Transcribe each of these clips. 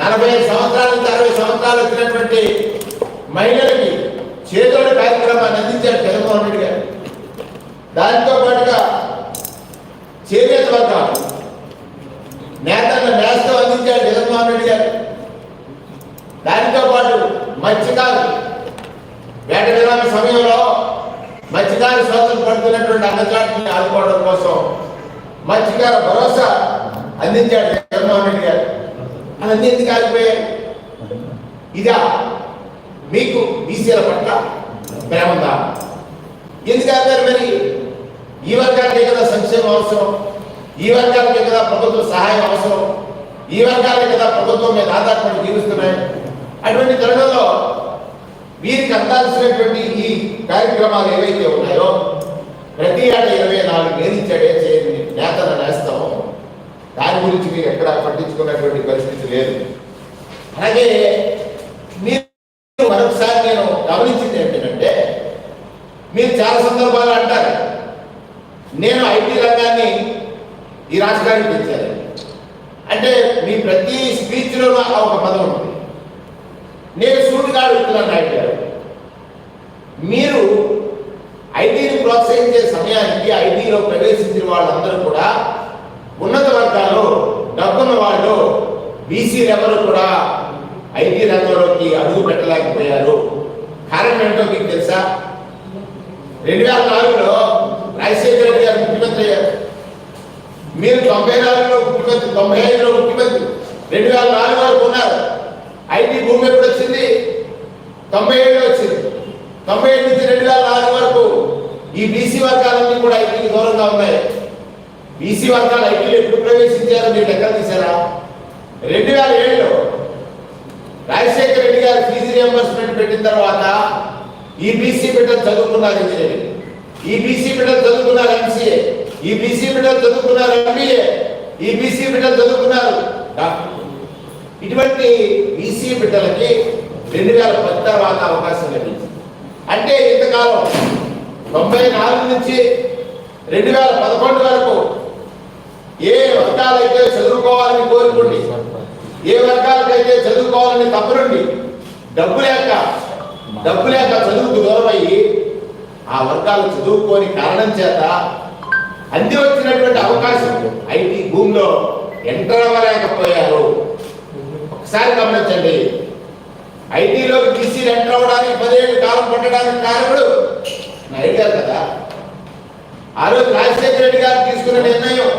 నలభై ఐదు సంవత్సరాల నుంచి అరవై సంవత్సరాలు వచ్చినటువంటి మహిళలకి చేదోడు కార్యక్రమాన్ని అందించారు జగన్మోహన్ రెడ్డి గారు. దానితో పాటుగా చేనేత వర్గాలు. నేతన్న నేస్తం అందించారు జగన్మోహన్ రెడ్డి గారు. దానితో పాటు మత్స్యకారు వేట విరామ సమయంలో మత్స్యకారు సోదరులు పడుతున్నటువంటి అన్నచాటుని ఆదుకోవడం కోసం మత్స్యకార భరోసా అందించాడు జగన్మోహన్ రెడ్డి గారు. అవన్నీ ఎందుకు ఆగిపోయాయి ఇదా మీకు బీసీల పట్ల ప్రేమ ఉందా? ఎందుకు ఆగారు మరి? ఈ వర్గాలకే కదా సంక్షేమం అవసరం ఈ వర్గాలకే కదా ప్రభుత్వ సహాయం అవసరం ఈ వర్గాలకే కదా ప్రభుత్వం మీద ఆధారపడి జీవిస్తున్నాయి. అటువంటి తరుణంలో వీరికి అందాల్సినటువంటి ఈ కార్యక్రమాలు ఏవైతే ఉన్నాయో ప్రతి ఏటా ఇరవై నాలుగు వేధించాడే చేయండి? నేతలు నేస్తారు దాని గురించి మీరు ఎక్కడ పట్టించుకున్నటువంటి పరిస్థితి లేదు. అలాగే మీరు మరొకసారి నేను గమనించింది ఏంటంటే మీరు చాలా సందర్భాలు అంటారు. నేను ఐటీ రంగాన్ని ఈ రాజకీయానికి తెచ్చాను. అంటే మీ ప్రతి స్పీచ్లో ఒక పదం ఉంది నేను సూటిగా అడుగుతున్నాను నాయుడు గారు మీరు ఐటీని ప్రోత్సహించే సమయానికి ఐటీలో ప్రవేశించిన వాళ్ళందరూ కూడా ఉన్నత వర్గాలు డబ్బున్న వాళ్ళు బీసీలు ఎవరు కూడా ఐటీ రంగంలోకి అడుగు పెట్టలేకపోయారు. కారణం ఏంటో మీకు తెలుసా? రెండు వేల నాలుగులో రాజశేఖర రెడ్డి గారు ముఖ్యమంత్రి అయ్యారు. మీరు తొంభై నాలుగులో ముఖ్యమంత్రి తొంభై ఐదులో ముఖ్యమంత్రి రెండు వేల నాలుగు వరకు ఉన్నారు. ఐటీ భూమి ఎప్పుడు వచ్చింది? తొంభై ఏడులో వచ్చింది. తొంభై ఏడు నుంచి రెండు వేల నాలుగు వరకు ఈ బీసీ వర్గాలన్నీ కూడా ఐటీకి దూరంగా ఉన్నాయి. బీసీ వర్గాలు ఐటీలో ఎప్పుడు ప్రవేశించారో మీరు లెక్కలు తీశారా? రెండు వేల ఏడులో రాజశేఖర రెడ్డి గారు ఫీజు రియంబర్స్మెంట్ పెట్టిన తర్వాత ఈ బీసీ బిడ్డలు చదువుకున్నారు ఇంజనీరింగ్ ఈ బీసీ బిడ్డలు చదువుకున్నారు ఎంసీఏ ఈ బీసీ బిడ్డలు చదువుకున్నారు ఎంబీఏ ఈ బీసీ బిడ్డలు చదువుకున్నారు డాక్టర్. ఇటువంటి బీసీ బిడ్డలకి రెండు వేల పది తర్వాత అవకాశం లభించింది. అంటే ఇంతకాలం తొంభై నాలుగు నుంచి రెండు వేల పదకొండు వరకు ఏ వర్గాలైతే చదువుకోవాలని కోరుకోండి ఏ వర్గాలకైతే చదువుకోవాలని తప్పునండి డబ్బు లేక డబ్బు లేక చదువుకు దూరమయ్యి ఆ వర్గాలు చదువుకోని కారణం చేత అంది వచ్చినటువంటి అవకాశం ఐటీ భూమిలో ఎంటర్ అవ్వలేకపోయారు. ఒకసారి గమనించండి ఐటీలో బీసీలు ఎంటర్ అవ్వడానికి పదిహేడు కాలం పట్టడానికి కారణుడు నాయుడు కదా. ఆ రోజు రాజశేఖర రెడ్డి గారు తీసుకున్న నిర్ణయం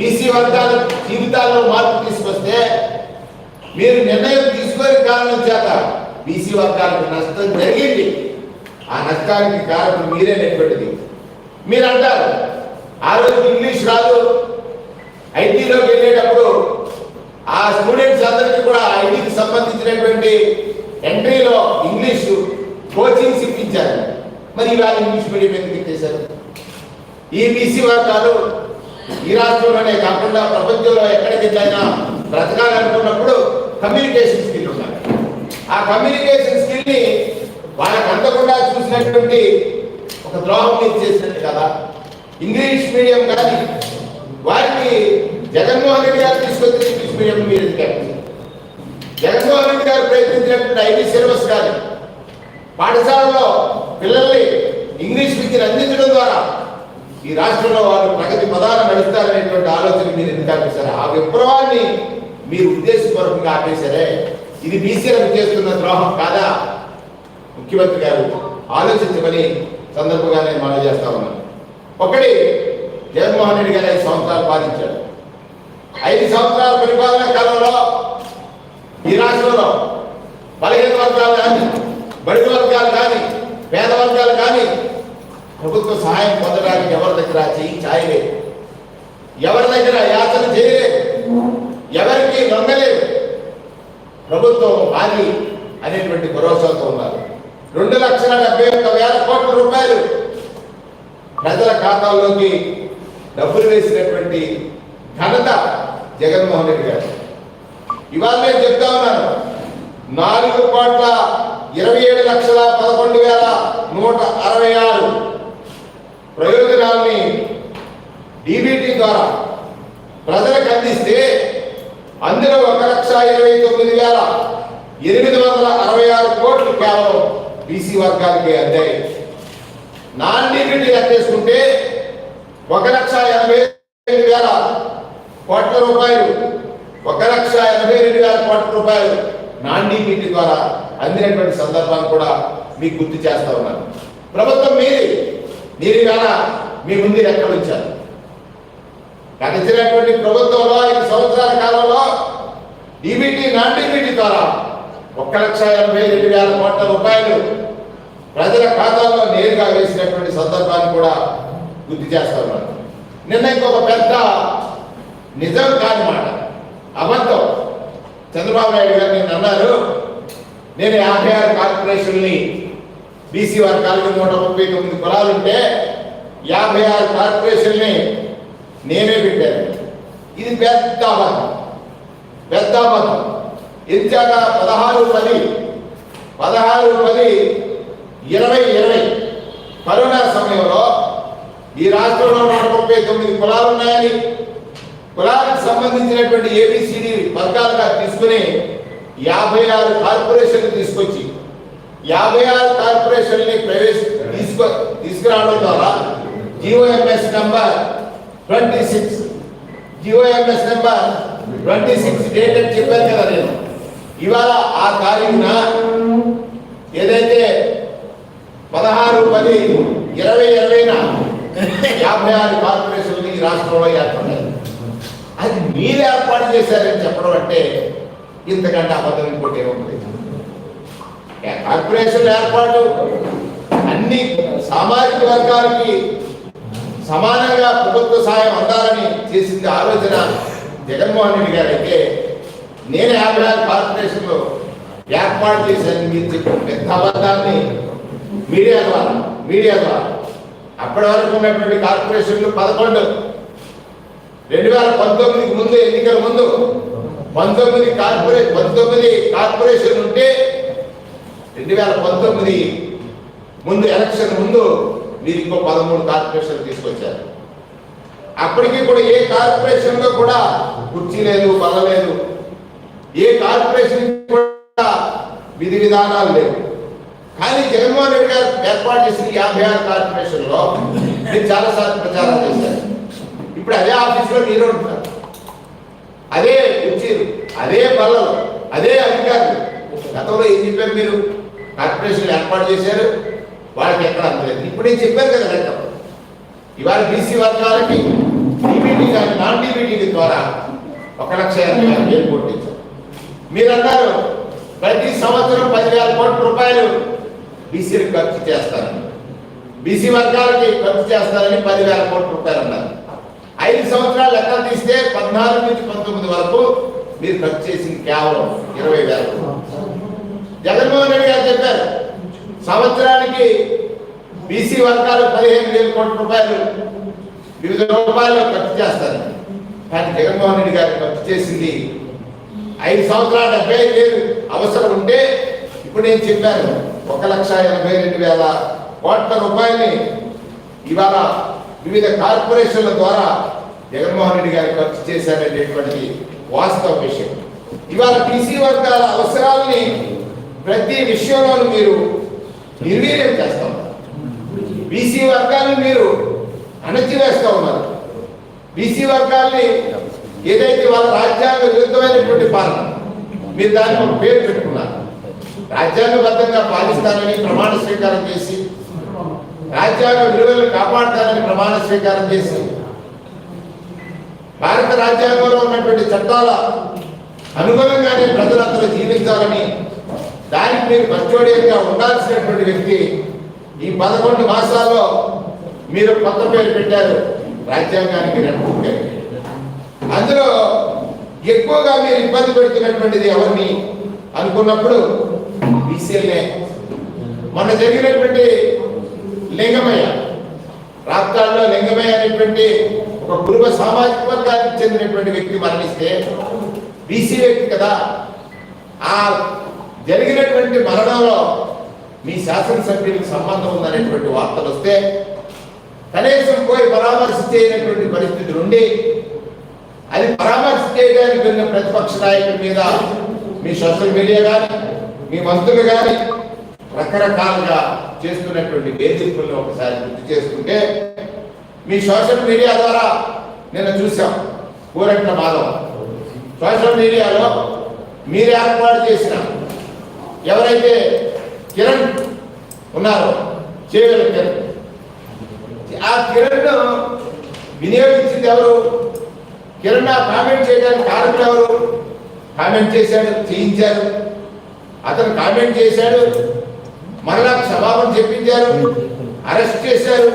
బీసీ వర్గాల జీవితాల్లో మార్పు తీసుకొస్తే మీరు నిర్ణయం తీసుకొని కారణం చేత బీసీ వర్గాలకు నష్టం జరిగింది. ఆ నష్టానికి కారణం మీరేనటువంటిది మీరు అంటారు ఆ రోజు ఇంగ్లీష్ రాదు. ఐటీలోకి వెళ్ళేటప్పుడు ఆ స్టూడెంట్స్ అందరికీ కూడా ఐటీకి సంబంధించినటువంటి ఎంట్రీలో ఇంగ్లీష్ కోచింగ్స్ ఇప్పించారు మరి ఇవాళ ఇంగ్లీష్ మీడియం ఎందుకు ఇచ్చేశారు ఈ బీసీ వర్గాలు ఈ రాష్ట్రంలోనే కాకుండా ప్రపంచంలో ఎక్కడికి బ్రతకాలనుకున్నప్పుడు కమ్యూనికేషన్ స్కిల్ ఉండాలి. ఆ కమ్యూనికేషన్ స్కిల్ని వాళ్ళకి అందకుండా చూసినటువంటి ఒక ద్రోహం మీరు చేసినట్టు కదా? ఇంగ్లీష్ మీడియం కానీ వారికి జగన్మోహన్ రెడ్డి గారు తీసుకొచ్చిన ఇంగ్లీష్ మీడియం మీరు ఎందుకు జగన్మోహన్ రెడ్డి గారు ప్రయత్నించినటువంటి ఐటీ సిలబస్ కానీ పాఠశాలలో పిల్లల్ని ఇంగ్లీష్ విద్యను అందించడం ద్వారా ఈ రాష్ట్రంలో వాళ్ళు ప్రగతి పదాలు నడుస్తారనేటువంటి ఆలోచన మీరు ఎందుకు ఆపేశారు ఆ విప్లవాన్ని మీరు ఉద్దేశపూర్వకంగా ఆపేశారే. ఇది బీసీలకు చేస్తున్న ద్రోహం కాదా? ముఖ్యమంత్రి గారు ఆలోచించమని సందర్భంగా నేను మనం చేస్తా ఉన్నాను ఒకటి జగన్మోహన్ రెడ్డి గారు ఐదు సంవత్సరాలు పాలించాడు ఐదు సంవత్సరాల పరిపాలన కాలంలో ఈ రాష్ట్రంలో బలహీన వర్గాలు కానీ బడి వర్గాలు కానీ పేద వర్గాలు కానీ ప్రభుత్వ సహాయం పొందడానికి ఎవరి దగ్గర చేయి చాయలేదు. ఎవరి దగ్గర యాచన చేయలేదు. ఎవరికి నమ్మలేదు. ప్రభుత్వం మాది అనేటువంటి భరోసాతో ఉన్నారు. రెండు లక్షల డెబ్బై ఒక్క వేల కోట్ల రూపాయలు ప్రజల ఖాతాల్లోకి డబ్బులు వేసినటువంటి ఘనత జగన్మోహన్ రెడ్డి గారు. ఇవాళ నేను చెప్తా ఉన్నాను. నాలుగు కోట్ల ఇరవై ఏడు లక్షల పదకొండు వేల నూట అరవై ఆరు ప్రయోజనాల్ని డీబీటీ ద్వారా ప్రజలకు అందిస్తే అందులో ఒక లక్ష ఇరవై తొమ్మిది వేల ఎనిమిది వందల అరవై ఆరు కోట్లు కేవలం బీసీ వర్గాలకి అందాయి. నాన్ డీబీటీ లెక్కేసుకుంటే ఒక లక్ష ఎనభై ఎనిమిది వేల కోట్ల రూపాయలు ఒక లక్ష ఎనభై రెండు వేల కోట్ల రూపాయలు నాన్ డీబీటీ ద్వారా అందినటువంటి సందర్భాన్ని కూడా మీకు గుర్తు చేస్తా ఉన్నాను. ప్రభుత్వం మీది మీరు ఇవాళ మీ ముందు ఎక్కడ ఉంచారు? గడిచినటువంటి ప్రభుత్వంలో ఐదు సంవత్సరాల కాలంలో డిబిటీ నాన్ డిబిటీ ద్వారా ఒక్క లక్ష ఎనభై రెండు వేల కోట్ల రూపాయలు ప్రజల ఖాతాల్లో నేరుగా వేసినటువంటి సందర్భాన్ని కూడా గుర్తు చేస్తా నిన్న ఇంకొక పెద్ద నిజం కాని మాట అబద్ధం. చంద్రబాబు నాయుడు గారు నిన్న అన్నారు నేను యాభై ఆరు కార్పొరేషన్ని బీసీ వర్గాలకి నూట ముప్పై తొమ్మిది కులాలుంటే యాభై ఆరు కార్పొరేషన్ని నేనే పెట్టాను. ఇది పెద్ద అబద్ధం. పెద్ద అబద్ధం. ఇచ్చాక పదహారు పది పదహారు పది ఇరవై ఇరవై కరోనా సమయంలో ఈ రాష్ట్రంలో నూట ముప్పై తొమ్మిది కులాలు ఉన్నాయని కులాలకు సంబంధించినటువంటి ఏబిసిడి వర్గాలుగా తీసుకుని యాభై ఆరు కార్పొరేషన్లు తీసుకొచ్చి యాభై ఆరు కార్పొరేషన్ని ప్రవేశ తీసుకు తీసుకురావడం ద్వారా G O M S number twenty six G O M S number twenty six date అని చెప్పాను కదా నేను. ఇవాళ ఆ తారీఖున ఏదైతే పదహారు పది ఇరవై ఇరవైన యాభై ఆరు కార్పొరేషన్లు ఈ రాష్ట్రంలో ఏర్పడ్డాయి. అది మీరు ఏర్పాటు చేశారని చెప్పడం అంటే ఇంతకంటే అబద్ధం ఇంకోటి ఏముంది? కార్పొరేషన్ ఏర్పాటు అన్ని సామాజిక వర్గాలకి సమానంగా ప్రభుత్వ సాయం అందాలని చేసింది ఆలోచన జగన్మోహన్ రెడ్డి గారు. అయితే నేను యాభై ఆరు కార్పొరేషన్లో ఏర్పాటు చేశాను మీరు చెప్పిన పెద్ద అబద్ధాన్ని మీడియా ద్వారా మీడియా ద్వారా అప్పటి వరకు ఉన్నటువంటి కార్పొరేషన్లు పదకొండు. రెండు వేల పంతొమ్మిదికి ముందు ఎన్నికల ముందు పంతొమ్మిది కార్పొరేట్ పంతొమ్మిది కార్పొరేషన్ ఉంటే రెండు వేల పంతొమ్మిది ముందు ఎలక్షన్ ముందు మీరు ఇంకో పదమూడు కార్పొరేషన్లు తీసుకొచ్చారు. అప్పటికి కూడా ఏ కార్పొరేషన్లో కూడా కుర్చీ లేదు బల లేదు. ఏ కార్పొరేషన్ కూడా విధి విధానాలు లేవు. కానీ జగన్మోహన్ రెడ్డి గారు ఏర్పాటు చేసిన యాభై ఆరు కార్పొరేషన్లో మీరు చాలా సార్లు ప్రచారం చేశారు. ఇప్పుడు అదే ఆఫీస్లో మీరు ఉంటారు. అదే కుర్చీలు అదే బల్లలు అదే అధికారులు. గతంలో ఏం చెప్పారు మీరు? కార్పొరేషన్లు ఏర్పాటు చేశారు. వాళ్ళకి ఎక్కడ అందలేదు ఇప్పుడు నేను చెప్పాను కదా లెక్క ఇవాళ బీసీ వర్గాలకి డీబీటీ కానీ నాన్ డీబీటీ ద్వారా ఒక లక్ష ఎనభై వేలు కొట్టించారు. మీరు అన్నారు ప్రతి సంవత్సరం పదివేల కోట్ల రూపాయలు బీసీలకు ఖర్చు చేస్తారని. బీసీ వర్గాలకి ఖర్చు చేస్తారని పదివేల కోట్ల రూపాయలు అన్నారు. ఐదు సంవత్సరాలు లెక్కలు తీస్తే పద్నాలుగు నుంచి పంతొమ్మిది వరకు మీరు ఖర్చు చేసింది కేవలం ఇరవై వేల రూపాయలు. జగన్మోహన్ రెడ్డి గారు చెప్పారు సంవత్సరానికి బీసీ వర్గాలు పదిహేను వేల కోట్ల రూపాయలు వివిధ రూపాయలు ఖర్చు చేస్తారు. కానీ జగన్మోహన్ రెడ్డి గారు ఖర్చు చేసింది ఐదు సంవత్సరాల డెబ్బై ఐదు వేలు అవసరం ఉంటే ఇప్పుడు నేను చెప్పాను ఒక లక్ష ఎనభై రెండు వేల కోట్ల రూపాయలని ఇవాళ వివిధ కార్పొరేషన్ల ద్వారా జగన్మోహన్ రెడ్డి గారు ఖర్చు చేశారనేటువంటి వాస్తవ విషయం. ఇవాళ బీసీ వర్గాల అవసరాలని ప్రతి విషయంలోనూ మీరు నిర్వీర్యం చేస్తా. ఉన్నారు బీసీ వర్గాలను మీరు అణచివేస్తూ ఉన్నారు. బీసీ వర్గాల్ని ఏదైతే వాళ్ళ రాజ్యాంగ విరుద్ధమైనటువంటి పాలన మీరు దానికి ఒక పేరు పెట్టుకున్నారు. రాజ్యాంగబద్ధంగా పాలిస్తానని ప్రమాణ స్వీకారం చేసి రాజ్యాంగ విలువలను కాపాడతానని ప్రమాణ స్వీకారం చేసి భారత రాజ్యాంగంలో ఉన్నటువంటి చట్టాల అనుగుణంగానే ప్రజలందరూ జీవించాలని దానికి మీరు కస్టోడియన్గా ఉండాల్సినటువంటి వ్యక్తి ఈ పదకొండు మాసాల్లో మీరు కొత్త పేరు పెట్టారు. రాజ్యాంగానికి రెండు అందులో ఎక్కువగా మీరు ఇబ్బంది పెడుతున్నటువంటిది ఎవరిని అనుకున్నప్పుడు బీసీఎల్నే మొన్న జరిగినటువంటి లింగమయ్య రాష్ట్రాల్లో లింగమయ్య అనేటువంటి ఒక కుటుంబ సామాజిక వర్గానికి చెందినటువంటి వ్యక్తి మరణిస్తే బీసీ వ్యక్తి కదా. ఆ జరిగినటువంటి మరణంలో మీ శాసనసభ్యులకు సంబంధం ఉందనేటువంటి వార్తలు వస్తే కనీసం పోయి పరామర్శ చేయనటువంటి పరిస్థితులు ఉండి అది పరామర్శ చేయడానికి వెళ్ళిన ప్రతిపక్ష నాయకుల మీద మీ సోషల్ మీడియా కానీ మీ మంత్రులు కానీ రకరకాలుగా చేస్తున్నటువంటి వేధింపులను ఒకసారి గుర్తు చేసుకుంటే మీ సోషల్ మీడియా ద్వారా నిన్న చూసాం కూరట్ల మాధవ్. సోషల్ మీడియాలో మీరు ఏర్పాటు చేసిన ఎవరైతే కిరణ్ ఉన్నారో చేయగల కిరణ్. ఆ కిరణ్ వినియోగించింది ఎవరు? కిరణ్ ఆ కామెంట్ చేయడానికి కారణం ఎవరు? కామెంట్ చేశాడు చేయించారు. అతను కామెంట్ చేశాడు మరలా క్షమాపణ చెప్పించారు అరెస్ట్ చేశారు.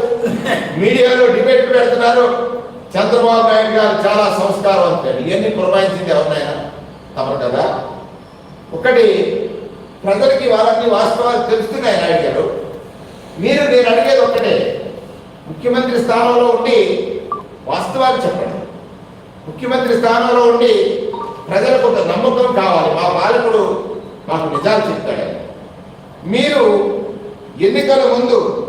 మీడియాలో డిబేట్ పెడుతున్నారు. చంద్రబాబు నాయుడు గారు చాలా సంస్కారవంతుడు ఇవన్నీ పురమాయించింది ఎవరినైనా? తమరు కదా? ఒకటి ప్రజలకి వాళ్ళకి వాస్తవాలు తెలుస్తున్నాయి నాయుడు గారు. మీరు నేను అడిగేది ఒక్కటే. ముఖ్యమంత్రి స్థానంలో ఉండి వాస్తవాలు చెప్పండి. ముఖ్యమంత్రి స్థానంలో ఉండి ప్రజలకు ఒక నమ్మకం కావాలి. మా పాలకుడు మాకు నిజాలు చెప్తాడు. మీరు ఎన్నికల ముందు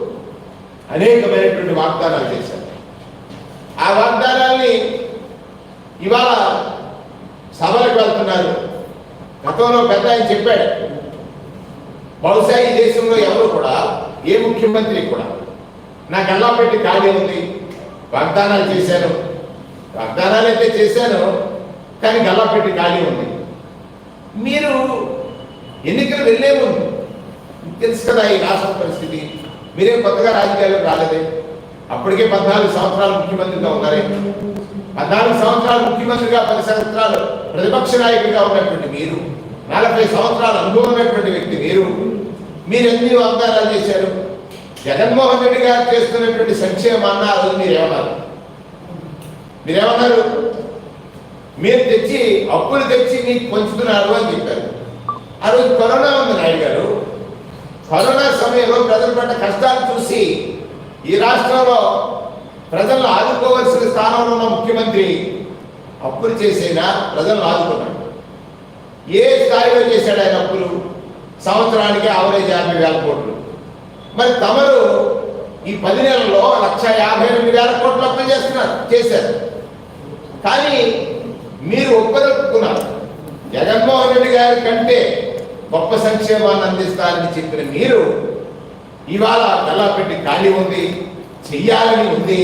అనేకమైనటువంటి వాగ్దానాలు చేశారు. ఆ వాగ్దానాల్ని ఇవాళ సభలకు వెళ్తున్నారు. గతంలో పెద్ద ఆయన చెప్పాడు బహుశా ఈ దేశంలో ఎవరు కూడా ఏ ముఖ్యమంత్రి కూడా నాకు ఎలా పెట్టి ఖాళీ ఉంది వాగ్దానాలు చేశాను. వాగ్దానాలు అయితే చేశాను కానీ గల్లా పెట్టి ఖాళీ ఉంది. మీరు ఎన్నికలు వెళ్ళే ముందు తెలుసు కదా ఈ రాష్ట్ర పరిస్థితి మీరేం కొత్తగా రాజకీయాలకు రాలేదే. అప్పటికే పద్నాలుగు సంవత్సరాలు ముఖ్యమంత్రిగా ఉన్నారే. పద్నాలుగు సంవత్సరాలు ముఖ్యమంత్రిగా పది సంవత్సరాలు ప్రతిపక్ష నాయకుడిగా ఉన్నటువంటి మీరు నలభై సంవత్సరాల అనుభవం ఉన్నటువంటి వ్యక్తి మీరు. మీరు ఎన్ని వాగ్దానాలు చేశారు? జగన్మోహన్ రెడ్డి గారు చేస్తున్నటువంటి సంక్షేమాన్ని ఆ రోజు మీరేమన్నారు మీరేమన్నారు? మీరు తెచ్చి అప్పులు తెచ్చి మీకు పంచుతున్నారు అని చెప్పారు. ఆ రోజు కరోనా ఉంది నాయుడు గారు. కరోనా సమయంలో ప్రజలు పడ్డ కష్టాలు చూసి ఈ రాష్ట్రంలో ప్రజలను ఆదుకోవాల్సిన స్థానంలో ఉన్న ముఖ్యమంత్రి అప్పులు చేసేనా ప్రజలను ఆదుకున్నాడు ఏ స్థాయిలో చేశాడు ఆయన అప్పులు? సంవత్సరానికి ఆవరేజ్ యాభై వేల కోట్లు. మరి తమరు ఈ పది నెలల్లో లక్ష యాభై ఎనిమిది వేల కోట్లు అప్పులు చేస్తున్నారు చేశారు. కానీ మీరు ఒప్పదొక్కున్నారు జగన్మోహన్ రెడ్డి గారి కంటే గొప్ప సంక్షేమాన్ని అందిస్తారని చెప్పిన మీరు ఇవాళ పెట్టి ఖాళీ ఉంది చెయ్యాలని ఉంది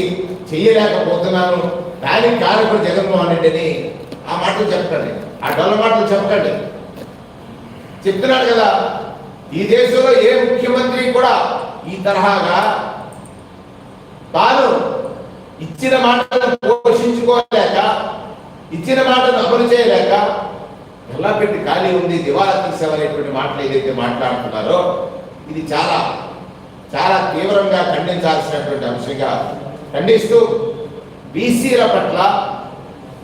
చెయ్యలేకపోతున్నాను. దానికి కారకుడు జగన్మోహన్ రెడ్డి అని ఆ మాటలు చెప్పండి ఆ డొల్ల మాటలు చెప్పకండి. చెప్తున్నాడు కదా ఈ దేశంలో ఏ ముఖ్యమంత్రి కూడా ఈ తరహాగా తాను ఇచ్చిన మాటలను పోషించుకోలేక ఇచ్చిన మాటను అమలు చేయలేక ఎల్లపెట్టి ఖాళీ ఉంది దివాలా తీసేవనేటువంటి మాటలు ఏదైతే మాట్లాడుతున్నారో ఇది చాలా చాలా తీవ్రంగా ఖండించాల్సినటువంటి అంశంగా ఖండిస్తూ బీసీల పట్ల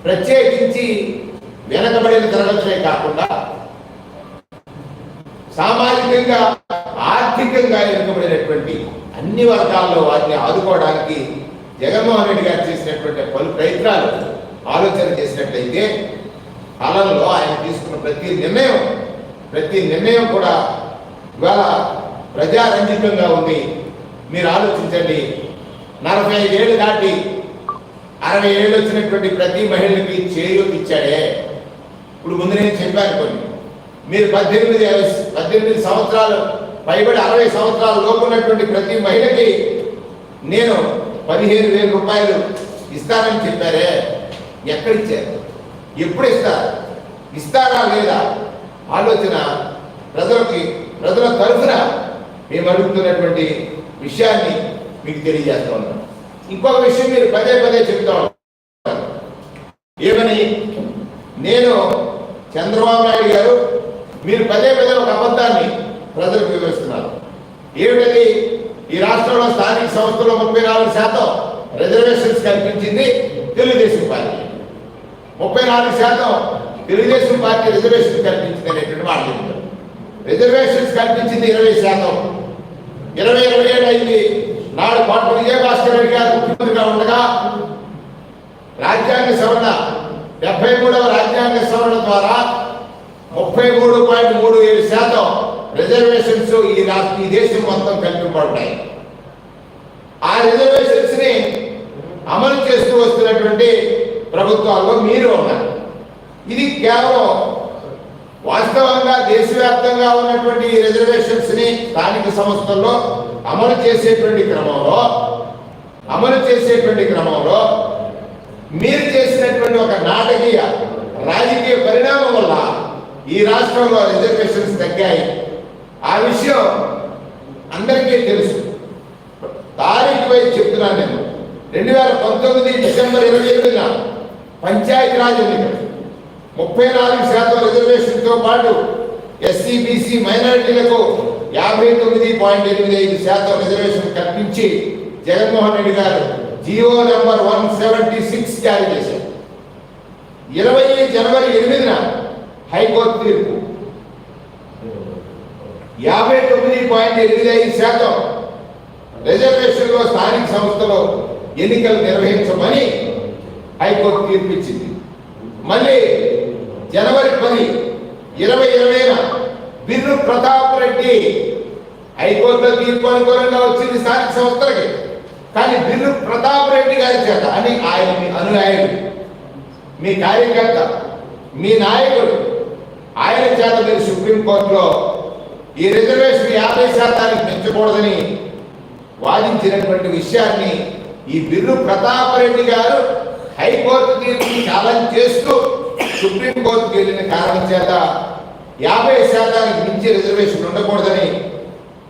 ప్రత్యేకించి వెనకబడిన తరగతులే కాకుండా సామాజికంగా ఆర్థికంగా వెనుకబడినటువంటి అన్ని వర్గాల్లో వారిని ఆదుకోవడానికి జగన్మోహన్ రెడ్డి గారు చేసినటువంటి పలు ప్రయత్నాలు ఆలోచన చేసినట్లయితే కాలంలో ఆయన తీసుకున్న ప్రతి నిర్ణయం ప్రతి నిర్ణయం కూడా ఇవాళ ప్రజారంజితంగా ఉంది. మీరు ఆలోచించండి. నలభై ఐదేళ్ళు దాటి అరవై ఏళ్ళు వచ్చినటువంటి ప్రతి మహిళకి చేయూత ఇప్పుడు ముందు నేను చెప్పాను కొన్ని. మీరు పద్దెనిమిది పద్దెనిమిది సంవత్సరాలు పైబడి అరవై సంవత్సరాల లోపు ఉన్నటువంటి ప్రతి మహిళకి నేను పదిహేను వేల రూపాయలు ఇస్తానని చెప్పారే. ఎక్కడిచ్చారు ఎప్పుడు ఇస్తారు? ఇస్తారా లేదా? ఆలోచన ప్రజలకి ప్రజల తరఫున మేము అడుగుతున్నటువంటి విషయాన్ని మీకు తెలియజేస్తా ఉన్నాం ఇంకొక విషయం మీరు పదే పదే చెప్తా ఉంటారు ఏమని? నేను చంద్రబాబు నాయుడు గారు మీరు పదే పదే ఒక అబద్ధాన్ని ప్రజలకు వివరిస్తున్నారు. ఏమిటది? ఈ రాష్ట్రంలో స్థానిక సంస్థలో ముప్పై నాలుగు శాతం రిజర్వేషన్స్ కల్పించింది తెలుగుదేశం పార్టీ. ముప్పై నాలుగు శాతం తెలుగుదేశం పార్టీ రిజర్వేషన్ కల్పించింది అనేటువంటి మాట చెప్తారు. రిజర్వేషన్స్ కల్పించింది ఇరవై శాతం. ఇరవై ఇరవై ఏడు అయింది. నాడు కోట విజయభాస్కర్ రెడ్డి గారు ముఖ్యమంత్రిగా ఉండగా రాజ్యాంగ సవరణ డెబ్బై మూడవ రాజ్యాంగ సవరణ ద్వారా ముప్పై మూడు పాయింట్ మూడు ఏడు శాతం రిజర్వేషన్స్ ఈ రాష్ట్ర ఈ దేశం మొత్తం కల్పింపబడ్డాయి ఆ రిజర్వేషన్స్ని అమలు చేస్తూ వస్తున్నటువంటి ప్రభుత్వాల్లో మీరు ఉన్నారు. ఇది కేవలం వాస్తవంగా దేశవ్యాప్తంగా ఉన్నటువంటి రిజర్వేషన్స్ని స్థానిక సంస్థల్లో అమలు చేసేటువంటి క్రమంలో అమలు చేసేటువంటి క్రమంలో మీరు చేసినటువంటి ఒక నాటకీయ రాజకీయ పరిణామం వల్ల ఈ రాష్ట్రంలో రిజర్వేషన్స్ తగ్గాయి. ఆ విషయం అందరికీ తెలుసు. తారీఖు వైపు చెప్తున్నాను నేను. రెండు వేల పంతొమ్మిది డిసెంబర్ ఇరవై ఎనిమిదిన పంచాయతీరాజ్ ఎన్నికలు. ముప్పై నాలుగు శాతం రిజర్వేషన్తో పాటు ఎస్సీ బీసీ మైనారిటీలకు యాభై తొమ్మిది పాయింట్ ఎనిమిది ఐదు శాతం రిజర్వేషన్ కల్పించి జగన్మోహన్ రెడ్డి గారు G O number one seventy six జారీ చేశారు. ఇరవై జనవరి ఎనిమిదిన హైకోర్టు తీర్పు. యాభై తొమ్మిది పాయింట్ ఎనిమిది ఐదు శాతం రిజర్వేషన్లో స్థానిక సంస్థలో ఎన్నికలు నిర్వహించమని హైకోర్టు తీర్పు ఇచ్చింది మళ్ళీ జనవరి పది ఇరవై ఇరవైన బిర్రు ప్రతాప్ రెడ్డి హైకోర్టులో తీర్పు అనుకూలంగా వచ్చింది స్థానిక సంస్థలకి. కానీ బిల్లు ప్రతాప్ రెడ్డి గారి చేత అని ఆయన మీ అనుయాయుడు మీ కార్యకర్త మీ నాయకుడు ఆయన చేత మీరు సుప్రీంకోర్టులో ఈ రిజర్వేషన్ యాభై శాతానికి పెంచకూడదని వాదించినటువంటి విషయాన్ని ఈ బిల్లు ప్రతాప్ రెడ్డి గారు హైకోర్టు తీర్పుని ఛాలెంజ్ చేస్తూ సుప్రీంకోర్టుకి వెళ్ళిన కారణం చేత యాభై శాతానికి మించి రిజర్వేషన్ ఉండకూడదని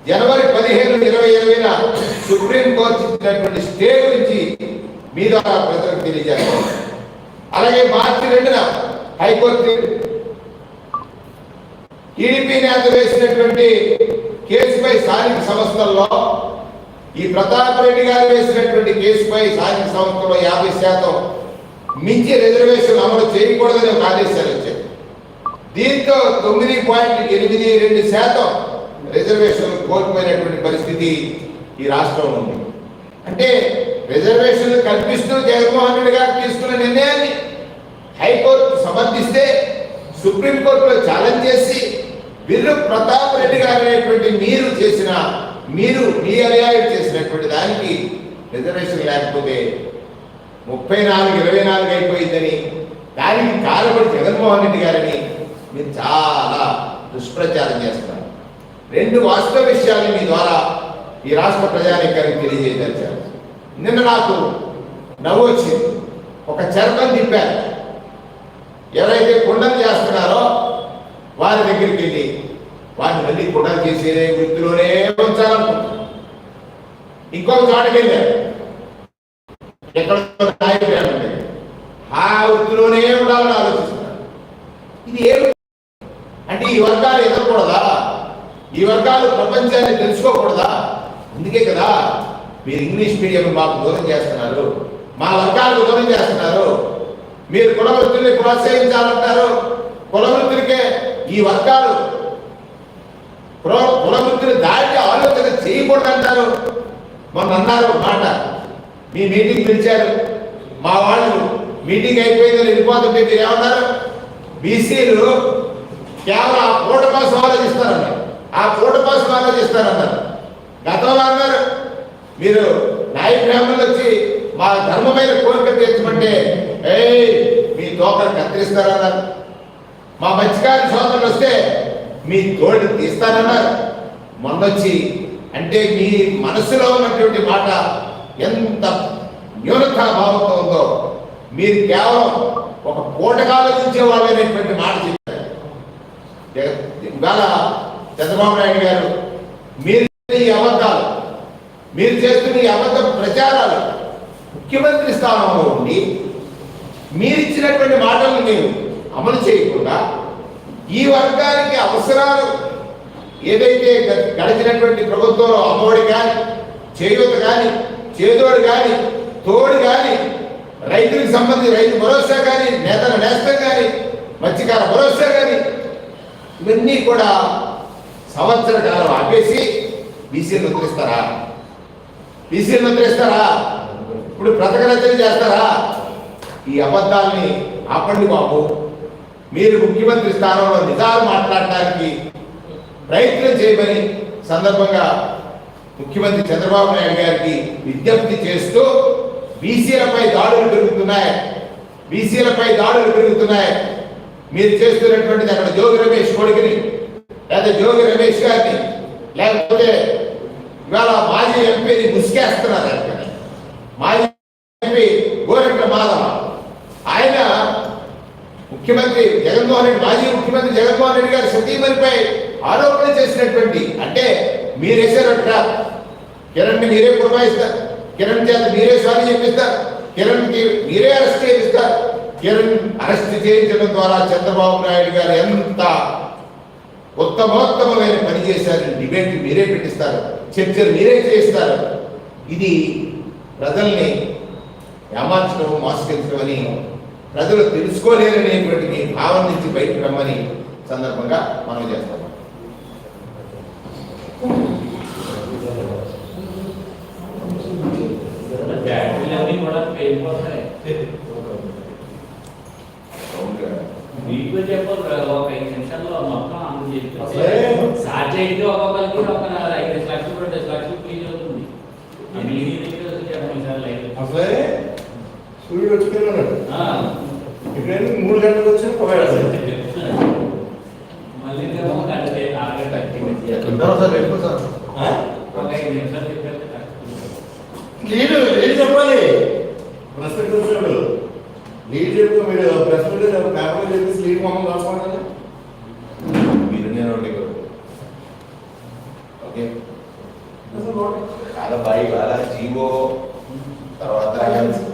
జనవరి పదిహేను ఇరవై ఇరవైన సుప్రీంకోర్టు ఇచ్చినటువంటి స్టే గురించి మీ ద్వారా ప్రజలకు తెలియజేస్తాం. అలాగే మార్చి రెండున హైకోర్టు టీడీపీ నేత వేసినటువంటి కేసుపై స్థానిక సంస్థల్లో ఈ ప్రతాప్ రెడ్డి గారు వేసినటువంటి కేసుపై స్థానిక సంస్థలో యాభై శాతం మించి రిజర్వేషన్ అమలు చేయకూడదని ఒక ఆదేశాలు వచ్చాయి. దీంతో తొమ్మిది పాయింట్ ఎనిమిది రెండు శాతం రిజర్వేషన్ కోల్పోయినటువంటి పరిస్థితి ఈ రాష్ట్రంలో ఉంది. అంటే రిజర్వేషన్ కల్పిస్తూ జగన్మోహన్ రెడ్డి గారు తీసుకున్న నిర్ణయాన్ని హైకోర్టు సమర్థిస్తే సుప్రీంకోర్టులో ఛాలెంజ్ చేసి బిల్లు ప్రతాప్ రెడ్డి గారు అనేటువంటి మీరు చేసిన మీరు మీ అనుయాయుడు చేసినటువంటి దానికి రిజర్వేషన్ లేకపోతే ముప్పై నాలుగు ఇరవై నాలుగు అయిపోయిందని దానికి కారణపడి జగన్మోహన్ రెడ్డి గారని మీరు చాలా దుష్ప్రచారం చేస్తున్నారు. రెండు వాస్తవ విషయాలు మీ ద్వారా ఈ రాష్ట్ర ప్రజానీకానికి తెలియజేయదలిచారు. నిన్న నాకు నవ్వు వచ్చింది. ఒక చరకం తిప్పారు. ఎవరైతే కుండలు చేస్తున్నారో వారి దగ్గరికి వెళ్ళి వారిని మళ్ళీ కుండలు చేసే వృత్తిలోనే ఉంచాలనుకుంటున్నారు ఇంకొక చోటకి వెళ్ళారు. ఎక్కడ నాయకుడు ఆ వృత్తిలోనే ఉండాలని ఆలోచిస్తున్నారు ఇది ఏమి అంటే ఈ వర్గాలు ఎదగకూడదా ఈ వర్గాలు ప్రపంచాన్ని తెలుసుకోకూడదా? అందుకే కదా మీరు ఇంగ్లీష్ మీడియం మాకు దూరం చేస్తున్నారు. మా వర్గాలకు దూరం చేస్తున్నారు. మీరు కులవృత్తుల్ని ప్రోత్సహించాలంటారు కులవృత్తులకే ఈ వర్గాలు కుల- దాటి ఆలోచన చేయకూడదు అంటారు మొన్న అన్నారు ఒక మాట. మీ మీటింగ్ పిలిచారు. మా వాళ్ళు మీటింగ్ అయిపోయిందని వెళ్ళిపోతుంటే మీరు ఏమన్నారు? బీసీలు కేవలం ఆ పూట కోసం ఆలోచిస్తారన్నారు. ఆ పూట కోసం ఆలోచిస్తారన్నారు గతంలో అన్నారు మీరు నాయ బ్రాహ్మణులు వచ్చి మా ధర్మమైన కోరిక తీర్చమంటే ఏ మీ తోకను కత్తిరిస్తారన్నారు. మా మత్స్యకారి సోదరులు వస్తే మీ తోడు తీస్తారన్నారు. మొన్నొచ్చి అంటే మీ మనసులో ఉన్నటువంటి మాట ఎంత న్యూనతా భావంతో ఉందో మీరు కేవలం ఒక పూటకాలు ఇచ్చే వాళ్ళనేటువంటి మాట చెప్పారు. ఇవాళ చంద్రబాబు నాయుడు గారు మీరు ఈ అబద్ధాలు మీరు చేస్తున్న ఈ అబద్ధ ప్రచారాలు ముఖ్యమంత్రి స్థానంలో ఉండి మీరిచ్చినటువంటి మాటలను నేను అమలు చేయకుండా ఈ వర్గానికి అవసరాలు ఏదైతే గడిచినటువంటి ప్రభుత్వంలో అమ్మఒడి కానీ చేయూత కానీ చేదోడు కానీ తోడు కానీ రైతులకు సంబంధించి రైతు భరోసా కానీ నేతల నేస్తం కానీ మత్స్యకార భరోసా కానీ ఇవన్నీ కూడా సంవత్సర కాలం ఆపేసి బీసీలు ముద్రిస్తారా? బీసీలు ముద్రిస్తారా? ఇప్పుడు బ్రతకరచన చేస్తారా? ఈ అబద్ధాల్ని ఆపండి బాబు. మీరు ముఖ్యమంత్రి స్థానంలో నిజాలు మాట్లాడటానికి ప్రయత్నం చేయమని సందర్భంగా ముఖ్యమంత్రి చంద్రబాబు నాయుడు గారికి విజ్ఞప్తి చేస్తూ బీసీలపై దాడులు పెరుగుతున్నాయి. బీసీలపై దాడులు పెరుగుతున్నాయి. మీరు చేస్తున్నటువంటిది అక్కడ జోగి రమేష్ కొడుకుని లేదా జోగి రమేష్ గారిని లేకపోతే ఇవాళ మాజీ ఎంపీని ముసుకేస్తున్నారు అక్కడ మాజీ ఎంపీ గోరంట్ల మాధవ. ఆయన ముఖ్యమంత్రి జగన్మోహన్ రెడ్డి మాజీ ముఖ్యమంత్రి జగన్మోహన్ రెడ్డి గారి సతీమణిపై ఆరోపణ చేసినటువంటి అంటే మీరేసారట కిరణ్ని మీరే పురమాయిస్తారు. కిరణ్ చేత మీరే సారీ చెప్పిస్తారు. కిరణ్కి మీరే అరెస్ట్ చేయిస్తారు కిరణ్ అరెస్ట్ చేయించడం ద్వారా చంద్రబాబు నాయుడు గారు ఎంత ఉత్తమోత్తమైన పని చేశారు డిబేట్ మీరే పెట్టిస్తారు. చర్చలు మీరే చేస్తారు ఇది ప్రజల్ని ఏమార్చడం మోసగించడం అని ప్రజలు తెలుసుకోలేరనేటువంటి మీ భావన నుంచి బయటకు రమ్మని సందర్భంగా మనం చేస్తాం. బ్యాటరీలన్నీ మీకు చెప్పాలి ఒక ఐదు నిమిషాల్లో మొత్తం సాధ్య అయితే ఒక్కొక్కరికి ఒక ఐదు లక్షలు రెండు లక్షలు ఫీజు అవుతుంది ఆ మీది దగ్గర వచ్చి చెప్పండి సార్ లైట్ అసలే సూర్యుడు వచ్చిపోయినాడు ఆ, ఇక్కడ మూడు గంటలకు వచ్చిన పోయాడు